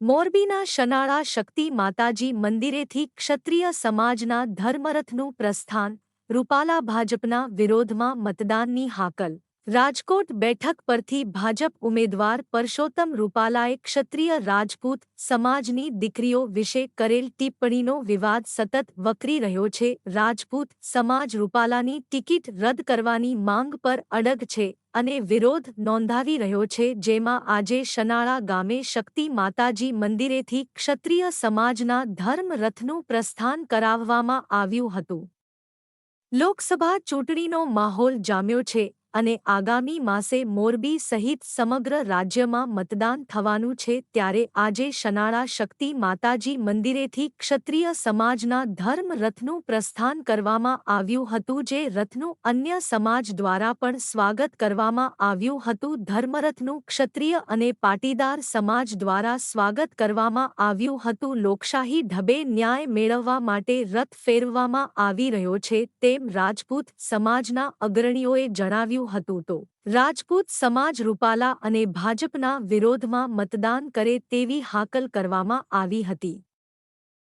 મોરબીના શનાળા શક્તિ માતાજી મંદિરેથી ક્ષત્રિય સમાજના ધર્મરથનું પ્રસ્થાન રૂપાલા ભાજપના વિરોધમાં મતદાનની હાકલ. રાજકોટ બેઠક પરથી ભાજપ ઉમેદવાર પરશોત્તમ રૂપાલાએ ક્ષત્રિય રાજપૂત સમાજની દીકરીઓ વિશે કરેલ ટિપ્પણીનો વિવાદ સતત વકરી રહ્યો છે. રાજપૂત સમાજ રૂપાલાની ટિકિટ રદ કરવાની માંગ પર અડગ છે અને વિરોધ નોંધાવી રહ્યો છે. જેમાં આજે શનાળા ગામે શક્તિ માતાજી મંદિરેથી ક્ષત્રિય સમાજના ધર્મરથનું પ્રસ્થાન કરાવવામાં આવ્યું હતું. લોકસભા ચૂંટણીનો માહોલ જામ્યો છે. અને આગામી માસે મોરબી સહિત સમગ્ર રાજ્યમાં મતદાન થવાનું છે ત્યારે આજે શનાળા શક્તિ માતાજી મંદિરેથી ક્ષત્રિય સમાજના ધર્મ રથનું પ્રસ્થાન કરવામાં આવ્યું હતું જે રથનું અન્ય સમાજ દ્વારા પણ સ્વાગત કરવામાં આવ્યું હતું. ધર્મરથનું ક્ષત્રિય અને પાટીદાર સમાજ દ્વારા સ્વાગત કરવામાં આવ્યું હતું. લોકશાહી ઢબે ન્યાય મેળવવા માટે રથ ફેરવવામાં આવી રહ્યો છે તેમ રાજપૂત સમાજના અગ્રણીઓએ જણાવ્યું હતું તો રાજપૂત સમાજ રૂપાલા અને ભાજપના વિરોધમાં મતદાન કરે તેવી હાકલ કરવામાં આવી હતી.